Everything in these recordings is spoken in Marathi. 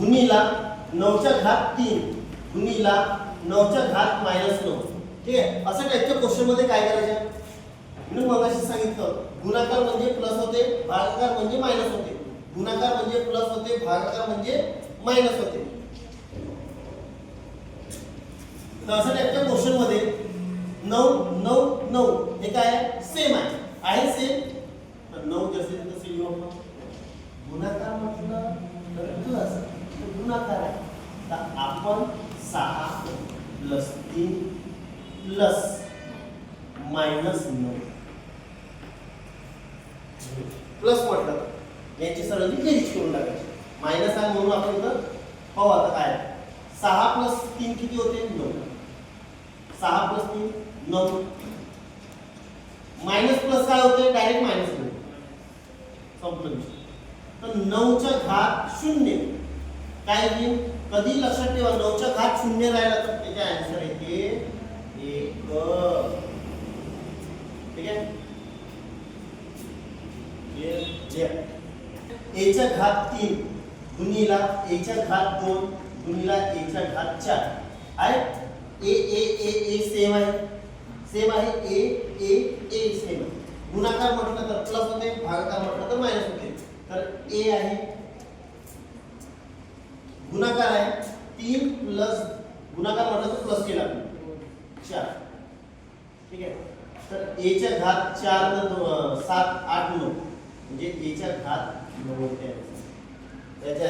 गुणीला नऊच्या घात तीन गुणीला नऊच्या घात मायनस नऊ. ठीक आहे? असं टाईपच्या क्वेश्चनमध्ये काय करायचं? मी मगाशी सांगितलं गुणाकार म्हणजे प्लस होते भागाकार म्हणजे मायनस होते. गुणाकार म्हणजे प्लस होते भागाकार म्हणजे मायनस होते. तर असं टाईपच्या क्वेश्चनमध्ये? नऊ नऊ नऊ. हे काय? सेम आहे. आहे सेम तर नऊ जसे तसे गुणाकार म्हटलं तर प्लस गुणाकार आहे. तर आपण सहा प्लस तीन प्लस मायनस नऊ. प्लस म्हटलं याची सरळ बेरीज करून टाकायची. मायनस आहे म्हणून आपण इथं पाहू आता काय सहा प्लस तीन किती होते? नऊ. सहा प्लस तीन नऊ. मायनस प्लस काय होते? डायरेक्ट मायनस नऊ. संपलं तर नऊच्या घात शून्य. काय येईल कधी लक्षात ठेवा नऊच्या घात शून्य राहिला तर त्याचे आन्सर येते एक ठीक आहे? एच्या घात तीन गुणीला एच्या घात दोन गुणीला एच्या घात चार. आहे? ए ए ए ए सेम आहे. सेम आहे ए ए ए सेम गुणाकार म्हटलं तर प्लस होते भागाकार म्हटलं तर मायनस होते. तर ए आहे गुणाकार आहे तीन प्लस गुणाकार म्हटलं तर प्लस केला चार. ठीक आहे? तर एच्या घात चार सात आठ नऊ. म्हणजे एच्या घात नऊ होते त्याचे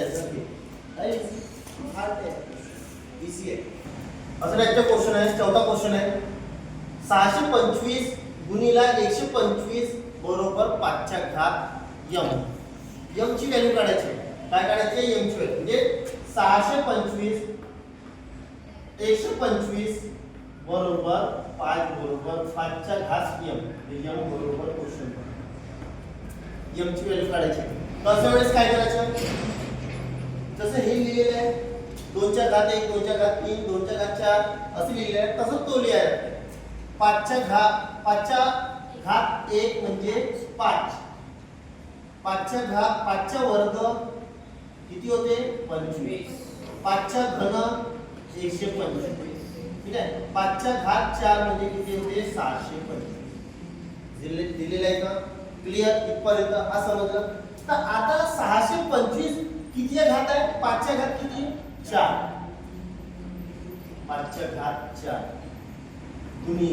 आहे. असं टाईपचा क्वेश्चन आहे चौथा क्वेश्चन आहे. सहाशे पंचवीस गुणीला एकशे पंचवीस बरोबर पाचच्या घात यम. यमची व्हॅल्यू काढायची आहे. काय काढायची आहे? यमची व्हॅल्यू म्हणजे सहाशे पंचवीस एकशे पंचवीस बरोबर पाच बरोबर पाचच्या घास यम म्हणजे यम बरोबर क्वेश्चन यमची व्हॅल्यू काढायची. आहे. वेळेस काय करायचं? जसं हे लिहिलेलं आहे दोनच्या घात एक दोनच्या घात तीन दोनच्या घात चार असं लिहिलेलं आहे तसंच तो लिहायला पाचच्या घात पाचच्या घात एक म्हणजे पाच. पाचच्या घात पाचच्या वर्ग किती होते? पंचवीस. पाचच्या घन एकशे पंचवीस. ठीक आहे? पाचच्या घात चार म्हणजे किती होते? सहाशे पंचवीस. दिले दिलेलं आहे का? क्लिअर इथपर्यंत. हा समजलं तर आता सहाशे पंचवीस किती घात आहे? पाचच्या घात किती? चार. पाचच्या घात चार. तुम्ही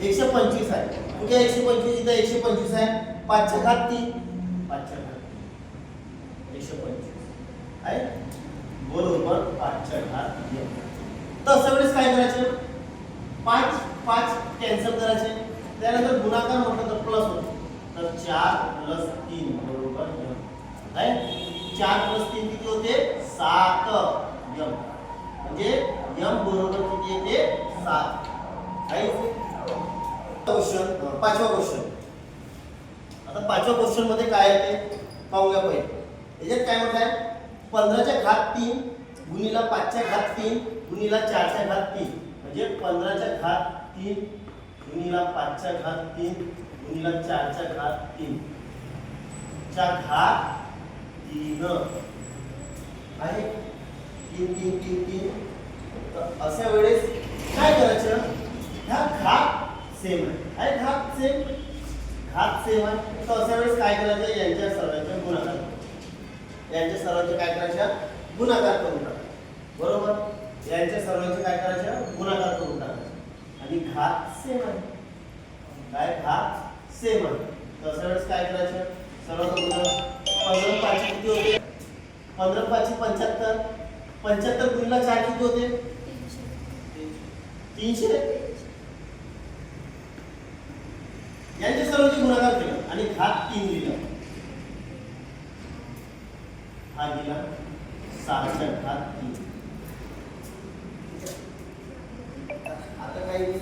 एकशे पंचवीस आहे. कुठे एकशे पंचवीस? इथं एकशे पंचवीस आहे. पाचच्या घात तीन पाचच्या घात एकशे पंचवीस आहे. बरोबर पाचच्या घात तीन. तर सगळेच काय करायचं? पाच पाच कॅन्सल करायचे. त्यानंतर गुणाकार म्हटलं तर प्लस होतो. तर चार प्लस तीन बरोबर यम. आहे? चार प्लस तीन किती होते? सात यम. म्हणजे यम बरोबर किती येते? सात. आहे? क्वेश्चन पाचवा क्वेश्चन आता पाचव्या क्वेश्चनमध्ये काय येते? पाहूया पहिले. याच्यात काय म्हणत आहे पंधराच्या घात तीन गुणीला पाचच्या घात तीन गुणीला चारच्या घात तीन. म्हणजे पंधराच्या घात तीन गुणीला पाचच्या घात तीन गुणीला चारच्या घात तीन. च्या घात तीन. आहे? तीन तीन तीन तीन. तर अशा वेळेस काय करायचं? ह्या घात सेम आहे. घात सेम घात सेम आहे. तर अशा वेळेस काय करायचं? यांच्या सर्वांच्या गुणाकार यांच्या सर्वांचे काय करायचे? गुणाकार करून टाकायचे. बरोबर? यांच्या सर्वांचे काय करायचे? गुणाकार करून टाकायचे. आणि घात सेम आहे काय? घात सेम आहे तसं वेळेस काय करायचं? सर्वात पंधरा पाचशे किती होते? पंधरा पाचशे पंच्याहत्तर. पंच्याहत्तर गुणला चार किती होते? तीनशे. यांच्या सर्वांचे गुणाकार केलं. आणि घात तीन लिहिलं. हा गेला सहाशे अठरा तीन. आता काय होईल?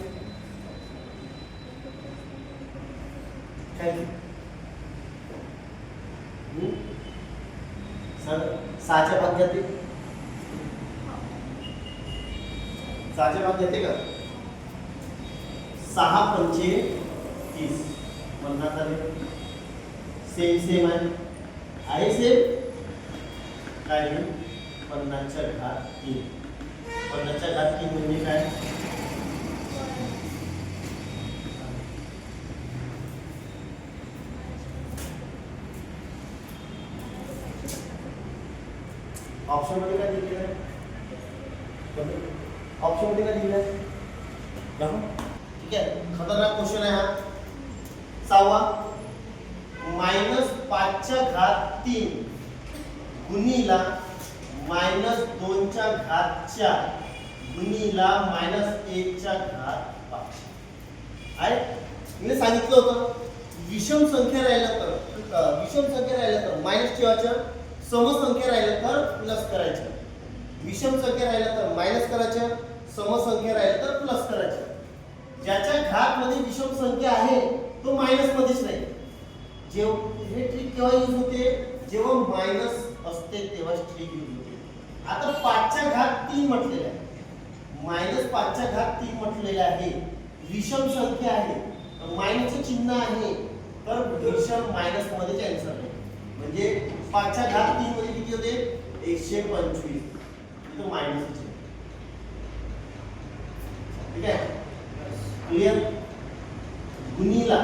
सर सहाच्या भाग जाते सहाच्या भाग जाते का? सहा पंचे तीस. पन्नास आले सेम सेम आहे. आहे सेम काय नाही पन्नासच्या घात तीन. पन्नासच्या घात तीन म्हणजे काय? ऑप्शनमध्ये काय दिलेलं आहे? ऑप्शनमध्ये काय दिलेलं आहे? ठीक आहे. खतरनाक क्वेश्चन आहे हा. सहावा. मायनस पाचच्या घात तीन. गुणीला मायनस दोनच्या घात चार गुणीला मायनस एकच्या घात पाच आहे? मी सांगितलं होतं विषम संख्या राहिलं तर विषम संख्या राहिलं तर मायनस ठेवायचं समसंख्या राहिलं तर प्लस करायचं. विषम संख्या राहिलं तर मायनस करायचं समसंख्या राहिलं तर प्लस करायचं. ज्याच्या घातमध्ये विषम संख्या आहे तो मायनस मध्येच नाही जेव्हा हे ट्रिक केव्हा यूज होते? जेव्हा मायनस असते तेव्हा स्त्री यूज होते आता पाचच्या घात तीन म्हटलेलं आहे. मायनस पाचच्या घात तीन म्हटलेलं आहे. विषम संख्या आहे. मायनसचं चिन्ह आहे. तर विषम मायनस मध्येच आन्सर आहे. म्हणजे पाचच्या घात तीन मध्ये किती होते? एकशे पंचवीस इथं मायनस ठीक आहे क्लिअर गुणीला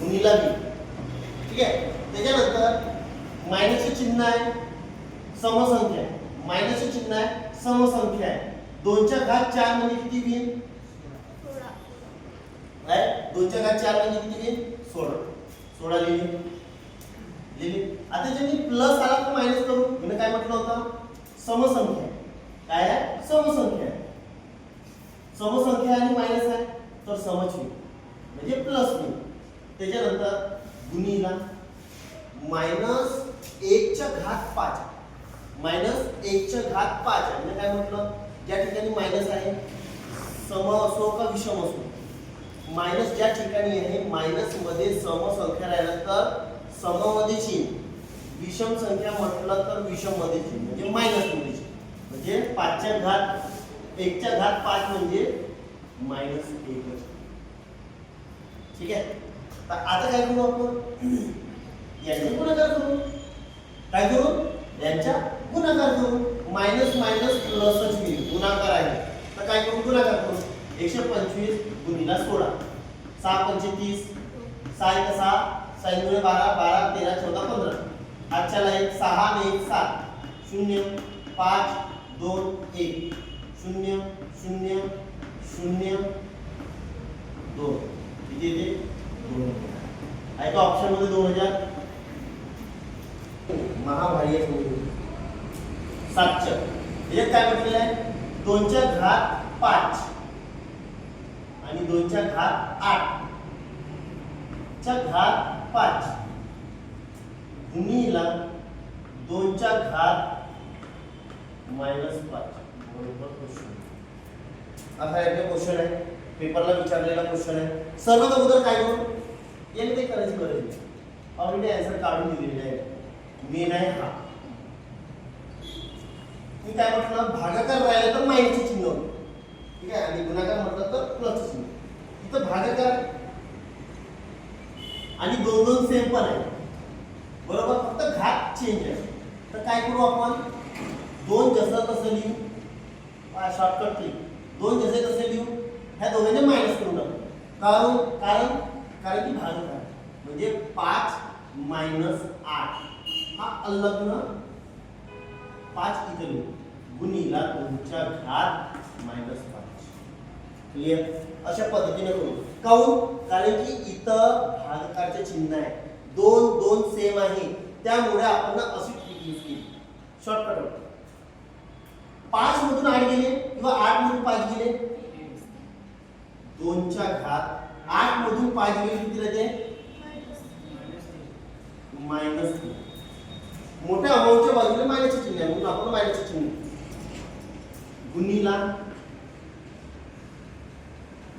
गुणीला बी ठीक आहे त्याच्यानंतर मायनसचे चिन्ह आहे समसंख्या आहे मायनसचे चिन्ह आहे समसंख्या आहे दोनच्या घात चार म्हणजे किती होईल काय दोनच्या घात चार म्हणजे किती होईल सोळा सोळा लिहिली लिहिली मी प्लस आला तर मायनस करू. मी काय म्हटलं होतं? समसंख्या. काय आहे? समसंख्या. समसंख्या आणि मायनस आहे तर समच होईल म्हणजे प्लस होईल. त्याच्यानंतर गुणीला मायनस एकच्या घात पाच मायनस एकच्या घात पाच आहे. म्हणजे काय म्हटलं? ज्या ठिकाणी मायनस आहे सम असो का विषम असो. मायनस ज्या ठिकाणी आहे मायनसमध्ये सम तर सममध्ये चिन्ह. विषम संख्या म्हटलं तर विषममध्ये म्हणजे मायनसमध्ये म्हणजे पाचच्या घात एकच्या घात पाच म्हणजे मायनस एकच ठीक आहे? तर आता काय करू आपण? याचे गुणाकार करू. काय करू? यांच्या गुणाकार करू. मायनस मायनस प्लसच होईल गुणाकार आहे. तर काय करू? गुणाकार करू. एकशे पंचवीस गुणीला सोळा. सहा पंचे तीस सहा एक सहा सहा बारा बारा तेरा चौदा पंधरा. आजच्याला एक सहा आणि एक सात. शून्य पाच दोन एक. शून्य शून्य शून्य दोन. किती येते दोन. आहे का ऑप्शनमध्ये दोन हजार? महाभारी. सातच्या याच्यात काय म्हटलेलं आहे? दोनच्या घात पाच. आणि दोनच्या घात आठ. च्या घात पाच. गुणीला दोनच्या घात मायनस पाच. बरोबर क्वेश्चन असा एक क्वेश्चन आहे. पेपरला विचारलेला क्वेश्चन आहे. सर्वात अगोदर काय करू? याने काही करायची गरज नाही. ऑलरेडी आन्सर काढून दिलेले आहे. मेन आहे हा. मी काय म्हटलं? भागाकार राहिला तर माहिती चिन्ह. ठीक आहे? आणि गुणाकार म्हटलं तर प्लस चिन्ह. इथं भागाकार आणि दोन दोन सेम पण आहे. बरोबर? फक्त घात चेंज आहे. तर काय करू आपण? दोन जसं तसं लिहू. शॉर्टकट लिहू दोन जसे तसे लिहू. ह्या दोघांचे मायनस करून टाकू. कारण कारण कारण की भागाकार म्हणजे पाच मायनस आठ. हा अलग्न पाच इथे लिहू. गुणीला दोनच्या घात मायनस पाच. क्लिअर अशा पद्धतीने करू. काऊन कारण की इथं भागकारचे चिन्ह आहे. दोन दोन सेम आहे. त्यामुळे आपण अशी ट्रिक यूज केली शॉर्टकट पाच मधून आठ गेले किंवा आठ मधून पाच गेले? दोनच्या घात आठ मधून पाच गेले किती राहते मायनस मोठ्या अमाऊंटच्या बाजूला मायनसचे चिन्ह आहे. म्हणून आपण मायनसचे चिन्ह गुन्हेला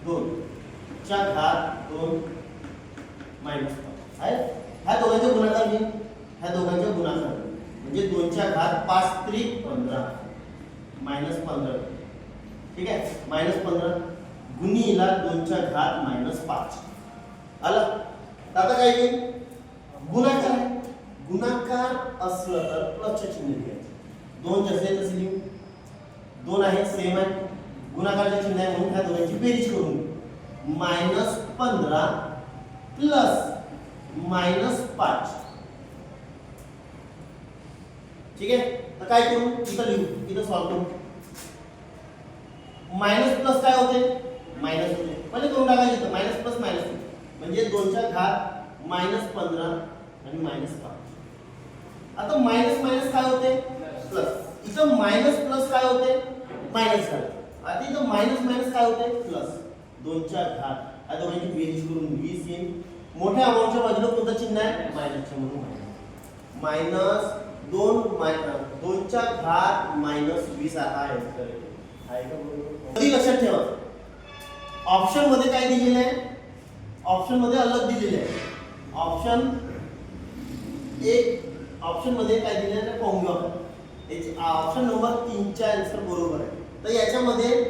दोन च्या घात दोन मायनस पाच आहे ह्या दोघांचे गुणाकार घे ह्या दोघांचे गुणाकार म्हणजे दोनच्या घात पाच त्रिक पंधरा मायनस पंधरा ठीक आहे मायनस पंधरा गुणीला दोनच्या घात मायनस पाच. आलं? आता काय येईल? गुणाकार. आहे गुणाकार असलं तर प्लसचे चिन्ह घ्यायचं दोन जसे तसे लिहू. दोन आहे सेम आहे. गुणाकारचे चिन्ह आहे म्हणून ह्या दोघांची बेरीज करून मायनस पंधरा प्लस मायनस पाच. ठीक आहे? तर काय करू? इथं लिहू. इथं सॉल्व करू. मायनस प्लस काय होते? मायनस होते. म्हणजे दोन टाकायचे इथं मायनस प्लस मायनस म्हणजे दोनच्या घात मायनस पंधरा आणि मायनस पाच. आता मायनस मायनस काय होते? प्लस इथं मायनस प्लस काय होते? मायनस काय आता इथं मायनस मायनस काय होते? प्लस दोनच्या घात. आता दोघांची बेरीज करून वीस येईल. मोठ्या अमाऊंटच्या बाजूला कोणतं चिन्ह आहे? मायनसच्या म्हणून मायनस दोन मायनस दोनच्या घात मायनस वीस हा आहे. आहे का बरोबर? कधी लक्षात ठेवा. ऑप्शनमध्ये काय दिलेलं आहे? ऑप्शनमध्ये अलग दिलेलं आहे. ऑप्शन एक ऑप्शनमध्ये काय दिलेलं आहे? पाहून घेऊ आपण ऑप्शन नंबर तीनच्या आन्सर बरोबर आहे. तर याच्यामध्ये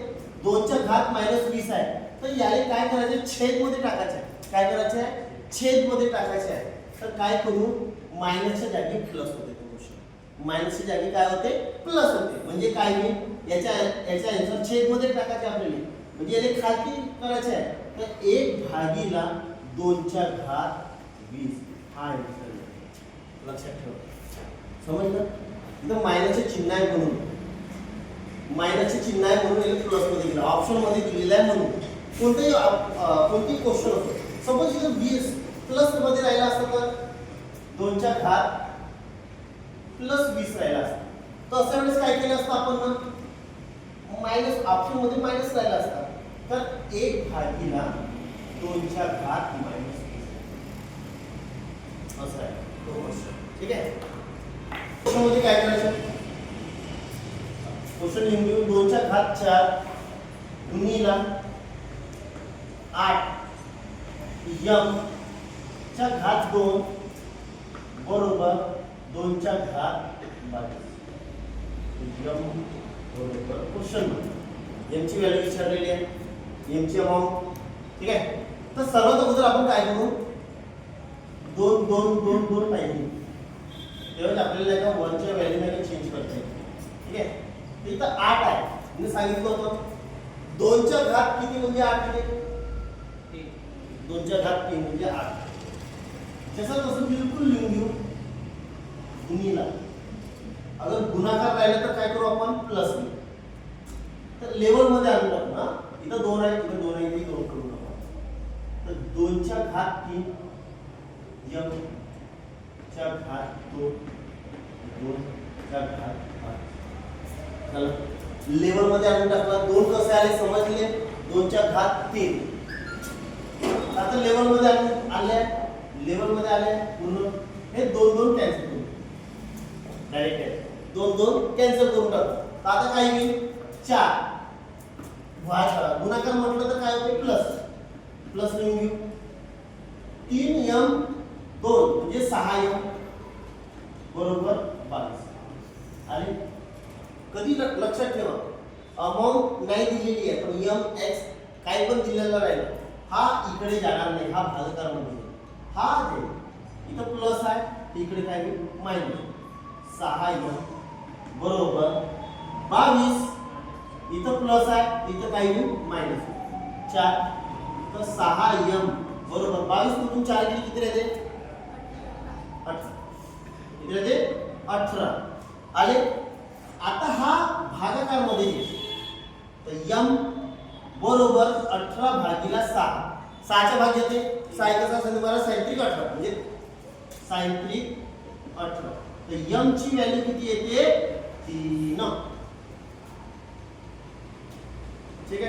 दोनच्या घात मायनस वीस आहे. तर याला काय करायचं? छेदमध्ये टाकायचं आहे. काय करायचं आहे? छेदमध्ये टाकायचं आहे. तर काय करू? मायनसच्या जागी प्लस होते मायनसच्या जागी काय होते? प्लस होते. म्हणजे काय मी याच्या याच्या आन्सर छेदमध्ये टाकायचे आपल्याला. म्हणजे याने खालती करायचं आहे. तर एक भागीला दोनच्या घात वीस. हा आन्सर लक्षात ठेवा. समजलं? इथं मायनसचे चिन्ह आहे म्हणून. मायनसचे चिन्ह आहे म्हणून याला प्लसमध्ये दिलं गेलं दिलेलं आहे म्हणून. कोणतेही अ- कोणतेही क्वेश्चन असो. सपोज इथं वीस प्लसमध्ये राहिला असतं तर? दोनच्या घात प्लस वीस राहिला असतं. तर अशा वेळेस काय केलं असतं आपण? ना मायनस ऑप्शनमध्ये मायनस राहिला असता. तर एक भागीला दोनच्या घात मायनस असं आहे. तो क्वेश्चन ठीक आहे? क्वेश्चनमध्ये काय करायचं? क्वेश्चन लिहून घेऊ. दोनच्या घात चार गुणीला आठ यम च्या घात दोन बरोबर दोनच्या घात बावीस यम बरोबर क्वेश्चन. यांची व्हॅल्यू विचारलेली आहे. यांची अमाऊंट ठीक आहे? तर सर्वात अगोदर आपण काय करू? दोन दोन दोन दोन पाहिजे. तेव्हा आपल्याला एका वनच्या व्हॅल्यू चेंज करता येईल. ठीक आहे? तर आठ आहे. मी सांगितलं होतं. दोनच्या घात किती म्हणजे आठ किती दोनच्या घात तीन म्हणजे आठ. जसं तसं बिलकुल लिहून घेऊ. गुणीला. अगर गुणाकार राहिला तर काय करू आपण? प्लस तर लेवलमध्ये आणून टाकू ना इथं दोन आहे इथं दोन आहे इथे दोन करू नका. तर दोनच्या घात तीन यम च्या घात दोन दोन च्या घात पाच. चला लेवलमध्ये आणून टाकला. दोन कसे आले समजले? दोनच्या घात तीन. आता लेवलमध्ये आले आले लेवलमध्ये आले पूर्ण. हे दोन दोन कॅन्सल करू. डायरेक्ट दोन दोन कॅन्सल करून टाकतो आता काय येईल? चार. भाषा गुणाकार म्हटलं तर काय होते? प्लस प्लस लिहून घेऊ. तीन यम दोन, म्हणजे सहा यम. बरोबर बावीस. आणि कधी लक्षात ठेवा. अमाऊंट नाही दिलेली आहे यम एक्स काही पण दिलेला हा इकडे जाणार नाही, हा भाजकार मध्ये हा आहे इथं प्लस आहे इकडे काय मायनस सहा यम. बरोबर. बावीस. इथं प्लस आहे इथं काही मायनस चार. तर सहा यम बरोबर. बावीस मधून चार गेली? किती राहते अठरा. किती राहते अठरा. आले? आता हा भागाकारमध्ये येईल. तर यम बरोबर अठरा भागीला सहा. सहाच्या भाग येते. सायकाचा शनिवार असेल तुम्हाला सायंत्रिक अठरा. म्हणजे सायंत्रिक अठरा. तर यमची व्हॅल्यू किती येते? तीन. ठीक